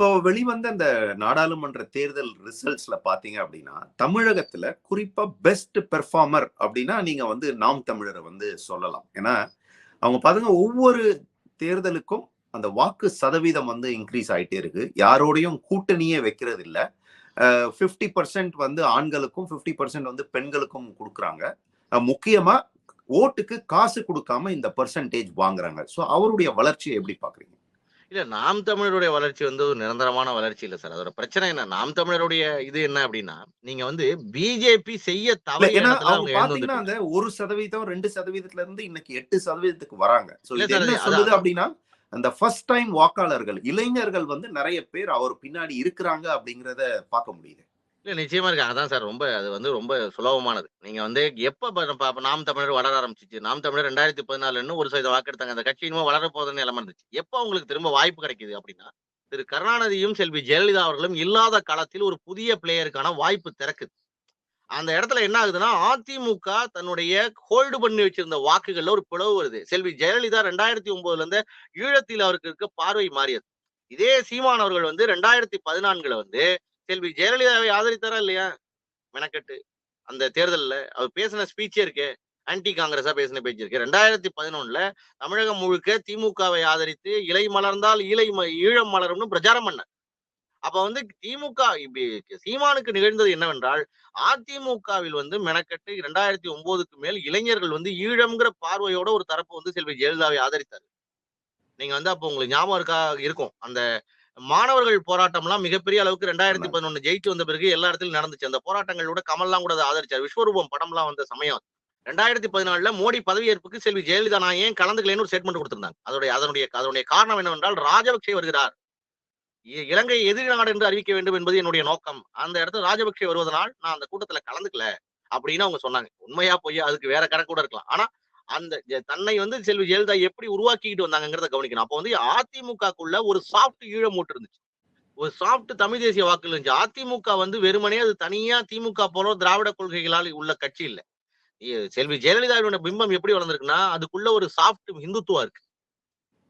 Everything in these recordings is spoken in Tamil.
இப்போ வெளிவந்த அந்த நாடாளுமன்ற தேர்தல் ரிசல்ட்ஸ்ல பாத்தீங்க அப்படின்னா தமிழகத்துல குறிப்பா பெஸ்ட் பெர்ஃபார்மர் அப்படின்னா நீங்க வந்து நாம் தமிழரை வந்து சொல்லலாம். ஏன்னா அவங்க பாருங்க ஒவ்வொரு தேர்தலுக்கும் அந்த வாக்கு சதவீதம் வந்து இன்க்ரீஸ் ஆயிட்டே இருக்கு. யாரோடையும் கூட்டணியே வைக்கிறது இல்ல ஃபிஃப்டி பர்சன்ட் வந்து ஆண்களுக்கும் ஃபிஃப்டி பர்சன்ட் வந்து பெண்களுக்கும் கொடுக்குறாங்க. முக்கியமா ஓட்டுக்கு காசு கொடுக்காம இந்த பர்சன்டேஜ் வாங்குறாங்க. ஸோ அவருடைய வளர்ச்சியை எப்படி பாக்குறீங்க? இல்ல நாம் தமிழருடைய வளர்ச்சி வந்து ஒரு நிரந்தரமான வளர்ச்சி இல்ல சார். அதோட பிரச்சனை என்ன? நாம் தமிழருடைய இது என்ன அப்படின்னா நீங்க வந்து பிஜேபி செய்ய வந்துட்டு அந்த ஒரு சதவீதம் ரெண்டு சதவீதத்துல இருந்து இன்னைக்கு எட்டு சதவீதத்துக்கு வராங்க. சொல்லுது அப்படின்னா அந்த ஃபர்ஸ்ட் டைம் வாக்காளர்கள் இளைஞர்கள் வந்து நிறைய பேர் அவர் பின்னாடி இருக்கிறாங்க அப்படிங்கறத பார்க்க முடியுது. இல்ல நிச்சயமா இருக்காங்க அதான் சார் ரொம்ப அது வந்து ரொம்ப சுலபமானது. நீங்க வந்து எப்ப ப- நாம் தமிழர் வளர ஆரம்பிச்சிச்சு? நாம் தமிழர் ரெண்டாயிரத்தி பதினாலுன்னு ஒரு சதவீத வாக்கெடுத்தாங்க அந்த கட்சி இன்னும் வளர போதுன்னு நிலைமை இருந்துச்சு. எப்ப அவங்களுக்கு திரும்ப வாய்ப்பு கிடைக்குது அப்படின்னா திரு. கருணாநிதியும் செல்வி ஜெயலலிதா அவர்களும் இல்லாத காலத்தில் ஒரு புதிய பிளேயருக்கான வாய்ப்பு திறக்குது. அந்த இடத்துல என்ன ஆகுதுன்னா அதிமுக தன்னுடைய ஹோல்டு பண்ணி வச்சிருந்த வாக்குகள்ல ஒரு பிளவு வருது. செல்வி ஜெயலலிதா ரெண்டாயிரத்தி ஒன்பதுல இருந்து ஈழத்தில் அவருக்கு இருக்க பார்வை மாறியது. இதே சீமான் அவர்கள் வந்து ரெண்டாயிரத்தி பதினான்குல வந்து செல்வி ஜெயலலிதாவை ஆதரித்தாரா இல்லையா? மெனக்கட்டு. அந்த தேர்தலில் அவர் பேசின ஸ்பீச்சே இருக்கு. ஆன்டி காங்கிரஸா பேசின பேச்சு இருக்கு. ரெண்டாயிரத்தி பதினொன்னுல தமிழகம் முழுக்க திமுகவை ஆதரித்து இலை மலர்ந்தால் இலை ஈழம் மலரும்னு பிரச்சாரம் பண்ண. அப்ப வந்து திமுக இப்படி சீமானுக்கு நிகழ்ந்தது என்னவென்றால் அதிமுகவில் வந்து மெனக்கட்டு இரண்டாயிரத்தி ஒன்பதுக்கு மேல் இளைஞர்கள் வந்து ஈழம்ங்கிற பார்வையோட ஒரு தரப்பு வந்து செல்வி ஜெயலலிதாவை ஆதரித்தார். நீங்க வந்து அப்போ உங்களுக்கு ஞாபகம் இருக்கா இருக்கும். அந்த மாணவர்கள் போராட்டம்லாம் மிகப்பெரிய அளவுக்கு ரெண்டாயிரத்தி. பதினொன்னு ஜெயிச்சு வந்த பிறகு எல்லா இடத்துலயும் நடந்துச்சு. அந்த போராட்டங்களோட கமல்லாம் கூட ஆதரிச்சார். விஸ்வரூபம் படம்லாம் வந்த சமயம். ரெண்டாயிரத்தி பதினாலுல மோடி பதவியேற்புக்கு செல்வி ஜெயலலிதா நான் ஏன் கலந்துக்கலைன்னு ஒரு ஸ்டேட்மெண்ட் கொடுத்திருந்தாங்க. அதோடைய அதனுடைய அதனுடைய காரணம் என்னவென்றால் ராஜபக்சே வருகிறார். இலங்கை எதிரி நாடு என்று அறிவிக்க வேண்டும் என்பது என்னுடைய நோக்கம். அந்த இடத்துல ராஜபக்சே வருவதனால் நான் அந்த கூட்டத்துல கலந்துக்கல. அப்படின்னு அவங்க சொன்னாங்க. உண்மையா பொய்யா? அதுக்கு வேற கணக்கு கூட இருக்கலாம். ஆனா அந்த தன்னை வந்து செல்வி ஜெயலலிதா எப்படி உருவாக்கிட்டு வந்தாங்கிறத கவனிக்கணும். அப்போ வந்து அதிமுகக்குள்ள ஒரு சாஃப்ட் ஈழமூட்டு இருந்துச்சு. ஒரு சாஃப்ட் தமிழ் தேசிய வாக்குகள் இருந்துச்சு. அதிமுக வந்து வெறுமனே அது தனியா திமுக போல திராவிட கொள்கைகளால் உள்ள கட்சி இல்லை. செல்வி ஜெயலலிதாவோட பிம்பம் எப்படி வளர்ந்துருக்குன்னா அதுக்குள்ள ஒரு சாஃப்ட் இந்துத்துவா இருக்கு.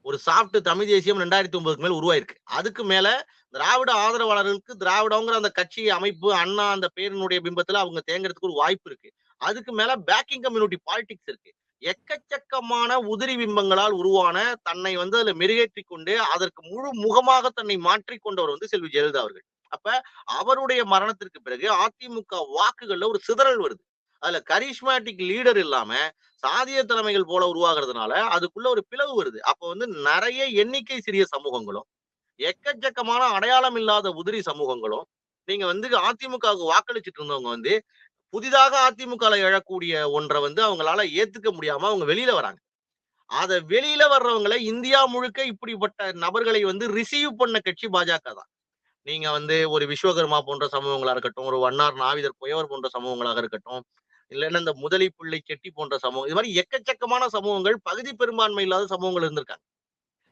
ஒரு சாஃப்ட் தமிழ் தேசியம் ரெண்டாயிரத்தி ஒன்பதுக்கு மேல உருவாயிருக்கு. அதுக்கு மேல திராவிட ஆதரவாளர்களுக்கு திராவிடங்கிற அந்த கட்சி அமைப்பு அண்ணா அந்த பேரினுடைய பிம்பத்துல அவங்க தேங்கிறதுக்கு ஒரு வாய்ப்பு இருக்கு. அதுக்கு மேல பேக்கிங் கம்யூனிட்டி பாலிடிக்ஸ் இருக்கு. எக்கச்சக்கமான உதிரி பிம்பங்களால் உருவான தன்னை வந்து அதுல மெருகேற்றி கொண்டு அதற்கு முழு முகமாக தன்னை மாற்றிக்கொண்டவர் வந்து செல்வி ஜெயலலிதா அவர்கள். அப்ப அவருடைய மரணத்திற்கு பிறகு அதிமுக வாக்குகள்ல ஒரு சிதறல் வருது. அதுல கரிஷ்மேட்டிக் லீடர் இல்லாம சாதிய தலைமைகள் போல உருவாகிறதுனால அதுக்குள்ள ஒரு பிளவு வருது. அப்ப வந்து நிறைய எண்ணிக்கை சிறிய சமூகங்களும் எக்கச்சக்கமான அடையாளம் இல்லாத உதிரி சமூகங்களும் நீங்க வந்து அதிமுகவுக்கு வாக்களிச்சிட்டு இருந்தவங்க வந்து புதிதாக அதிமுக எழக்கூடிய ஒன்றை வந்து அவங்களால ஏத்துக்க முடியாம அவங்க வெளியில வராங்க. அத வெளியில வர்றவங்களை இந்தியா முழுக்க இப்படிப்பட்ட நபர்களை வந்து ரிசீவ் பண்ண கட்சி பாஜக தான். நீங்க வந்து ஒரு விஸ்வகர்மா போன்ற சமூகங்களா இருக்கட்டும் ஒரு வண்ணார் நாவிதர் புயவர் போன்ற சமூகங்களாக இருக்கட்டும் இல்லைன்னா இந்த முதலி பிள்ளை செட்டி போன்ற சமூகம் இது மாதிரி எக்கச்சக்கமான சமூகங்கள் பகுதி பெரும்பான்மை இல்லாத சமூகங்கள் இருந்திருக்காங்க.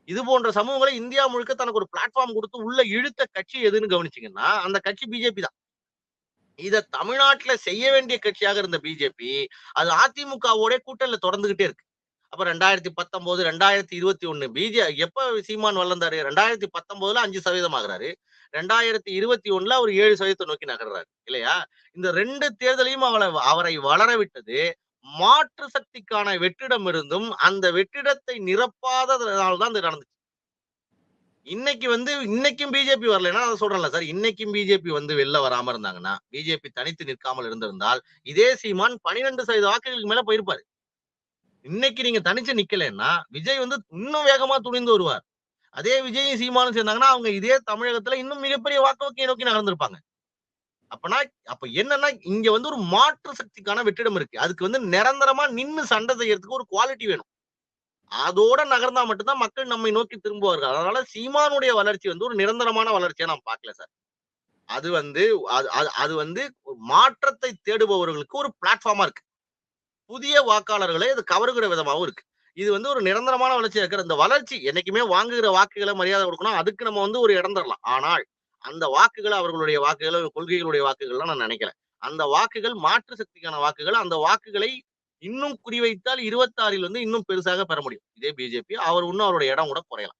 இது போன்ற சமூகங்களை இந்தியா முழுக்க தனக்கு ஒரு பிளாட்ஃபார்ம் கொடுத்து உள்ள இழுத்த கட்சி எதுன்னு கவனிச்சீங்கன்னா அந்த கட்சி பிஜேபி தான். இத தமிழ்நாட்டுல செய்ய வேண்டிய கட்சியாக இருந்த பிஜேபி அது அதிமுகவோட கூட்டல தொடர்ந்துகிட்டே இருக்கு. அப்ப ரெண்டாயிரத்தி பத்தொன்பது ரெண்டாயிரத்தி இருபத்தி ஒண்ணு பிஜே எப்ப சீமான் வளர்ந்தாரு? ரெண்டாயிரத்தி பத்தொன்பதுல அஞ்சு சதவீதம் ஆகுறாரு. ரெண்டாயிரத்தி இருபத்தி ஒண்ணுல அவர் ஏழு சதவீதத்தை நோக்கி நகர்றாரு. இல்லையா? இந்த ரெண்டு தேர்தலையும் அவளை அவரை வளர விட்டது. மாற்று சக்திக்கான வெற்றிடம் இருந்தும் அந்த வெற்றிடத்தை நிரப்பாததுனால்தான் இது நடந்துச்சு. இன்னைக்கு வந்து இன்னைக்கும் பிஜேபி வரலைன்னா அதை சொல்றேன்ல சார். இன்னைக்கும் பிஜேபி வந்து வெளில வராம இருந்தாங்கன்னா பிஜேபி தனித்து நிற்காமல் இருந்திருந்தால் இதே சீமான் பனிரெண்டு சதவீத வாக்குகளுக்கு மேல போயிருப்பாரு. இன்னைக்கு நீங்க தனிச்சு நிக்கலைன்னா விஜய் வந்து இன்னும் வேகமா துணிந்து வருவார். அதே விஜயும் சீமானும் சேர்ந்தாங்கன்னா அவங்க இதே தமிழகத்துல இன்னும் மிகப்பெரிய வாக்கு வங்கியை நோக்கி நடந்திருப்பாங்க அப்பனா அப்ப என்னன்னா இங்க வந்து ஒரு மாற்று சக்திக்கான வெற்றிடம் இருக்கு. அதுக்கு வந்து நிரந்தரமா நின்னு சண்டை செய்யறதுக்கு ஒரு குவாலிட்டி வேணும். அதோட நகர்ந்தா மட்டும்தான் மக்கள் நம்மை நோக்கி திரும்புவார்கள். அதனால சீமானுடைய வளர்ச்சி வந்து ஒரு நிரந்தரமான வளர்ச்சியை நான் பார்க்கல சார். அது வந்து அது அது- அது வந்து மாற்றத்தை தேடுபவர்களுக்கு ஒரு பிளாட்ஃபார்மா இருக்கு. புதிய வாக்காளர்களை அது கவருகிற விதமாவும் இருக்கு. இது வந்து ஒரு நிரந்தரமான வளர்ச்சியா இருக்கிற இந்த வளர்ச்சி என்னைக்குமே வாங்குகிற வாக்குகளை மரியாதை கொடுக்கணும். அதுக்கு நம்ம வந்து ஒரு இடம் தரலாம். ஆனால் அந்த வாக்குகளை அவர்களுடைய வாக்குகளை கொள்கைகளுடைய வாக்குகள்லாம் நான் நினைக்கிறேன் அந்த வாக்குகள் மாற்று சக்திக்கான வாக்குகள் அந்த வாக்குகளை இன்னும் குறிவைத்தால் இருபத்தாறில் வந்து இன்னும் பெருசாக பெற முடியும். இதே பிஜேபி அவர் இன்னும் அவருடைய இடம் கூட குறையலாம்.